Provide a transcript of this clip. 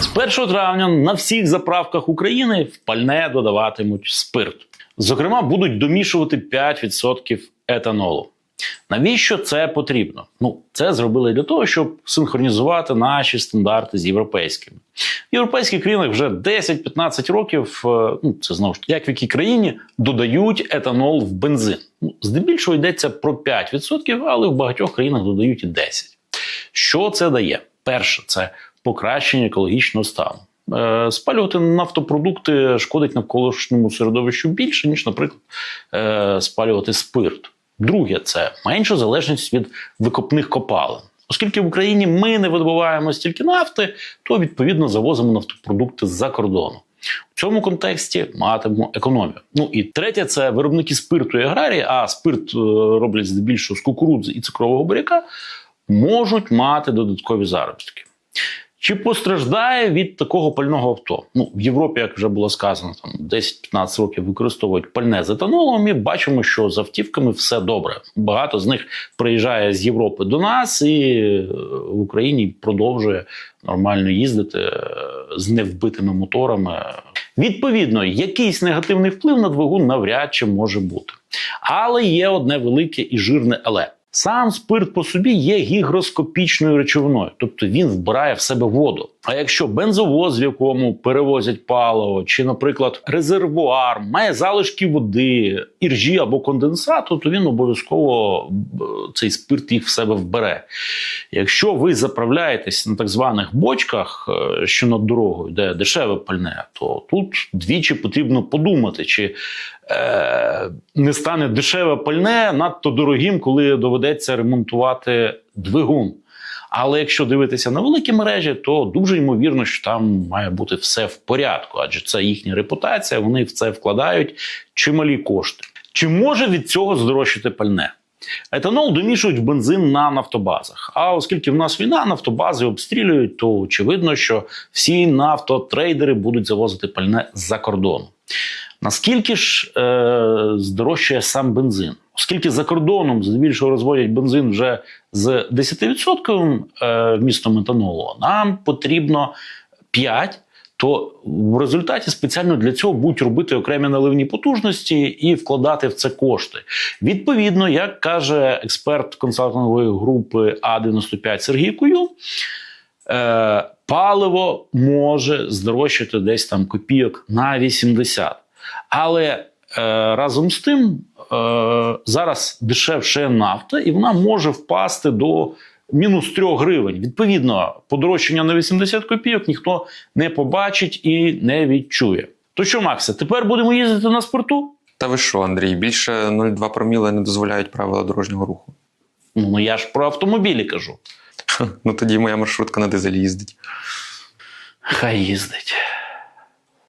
З 1 травня на всіх заправках України в пальне додаватимуть спирт. Зокрема, будуть домішувати 5% етанолу. Навіщо це потрібно? Ну, це зробили для того, щоб синхронізувати наші стандарти з європейськими. В європейських країнах вже 10-15 років, е, ну це знову ж як в якій країні додають етанол в бензин. Ну, здебільшого йдеться про 5%, але в багатьох країнах додають і 10%. Що це дає? Перше, це покращення екологічного стану. Е, Спалювати нафтопродукти шкодить навколишньому середовищу більше, ніж, наприклад, е, спалювати спирт. Друге, це менша залежність від викопних копалин. Оскільки в Україні ми не видобуваємо стільки нафти, то відповідно завозимо нафтопродукти з-за кордону. В цьому контексті матимемо економію. Ну і третє це виробники спирту і аграрії, а спирт е, роблять здебільшого з кукурудзи і цукрового буряка, можуть мати додаткові заробітки. Чи постраждає від такого пального авто? Ну, в Європі, як вже було сказано, там 10-15 років використовують пальне з етанолом, і бачимо, що з автівками все добре. Багато з них приїжджає з Європи до нас і е, в Україні продовжує нормально їздити е, з невбитими моторами. Відповідно, якийсь негативний вплив на двигун навряд чи може бути. Але є одне велике і жирне але. Сам спирт по собі є гігроскопічною речовиною, тобто він вбирає в себе воду. А якщо бензовоз, в якому перевозять паливо, чи, наприклад, резервуар має залишки води, іржі або конденсату, то він обов'язково цей спирт їх в себе вбере. Якщо ви заправляєтесь на так званих бочках, е, що над дорогою, де дешеве пальне, то тут двічі потрібно подумати, чи е, не стане дешеве пальне надто дорогим, коли доведеться ремонтувати двигун. Але якщо дивитися на великі мережі, то дуже ймовірно, що там має бути все в порядку, адже це їхня репутація, вони в це вкладають чималі кошти. Чи може від цього здорожчати пальне? Етанол домішують в бензин на нафтобазах. А оскільки в нас війна, нафтобази обстрілюють, то очевидно, що всі нафтотрейдери будуть завозити пальне з-за кордону. Наскільки ж е, здорожчає сам бензин? Оскільки за кордоном здебільшого розводять бензин вже з 10% е, вмістом етанолу, нам потрібно 5%, то в результаті спеціально для цього будуть робити окремі наливні потужності і вкладати в це кошти. Відповідно, як каже експерт консалтингової групи А95 Сергій Кую, е, паливо може здорожчати десь там копійок на 80. Але е, разом з тим е, зараз дешевше нафта, і вона може впасти до мінус 3 гривень. Відповідно, подорожчання на 80 копійок ніхто не побачить і не відчує. То що, Максе, тепер будемо їздити на спорту? Та ви що, Андрій, більше 0,2 проміли не дозволяють правила дорожнього руху. Ну, ну я ж про автомобілі кажу. Ну тоді моя маршрутка на дизелі їздить. Хай їздить.